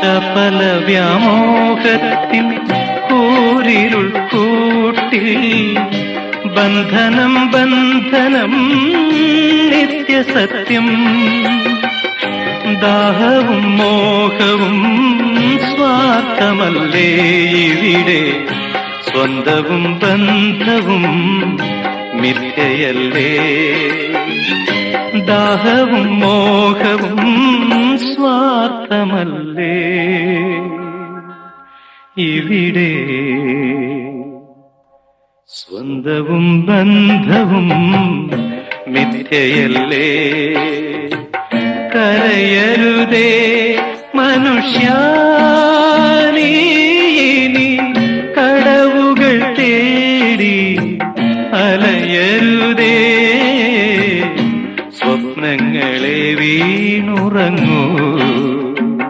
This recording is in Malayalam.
ചപല വ്യാമോഹത്തിൻ കൂരിരുൾ കൂട്ടിൽ ബന്ധനം ബന്ധനം നിത്യസത്യം. ദാഹവും മോഹവും സ്വാർത്ഥമല്ലേ ഇവിടെ? സ്വന്തവും ബന്ധവും മിഥ്യയല്ലേ? ദാഹവും മോഹവും മാത്രമല്ലേ? ഇവിടെ സ്വന്തവും ബന്ധവും മിഥ്യയല്ലേ? കരയരുതേ മനുഷ്യ കടവുകൾ തേടി അലയരുതേ. ഗാനങ്ങളെ വീണുറങ്ങൂ.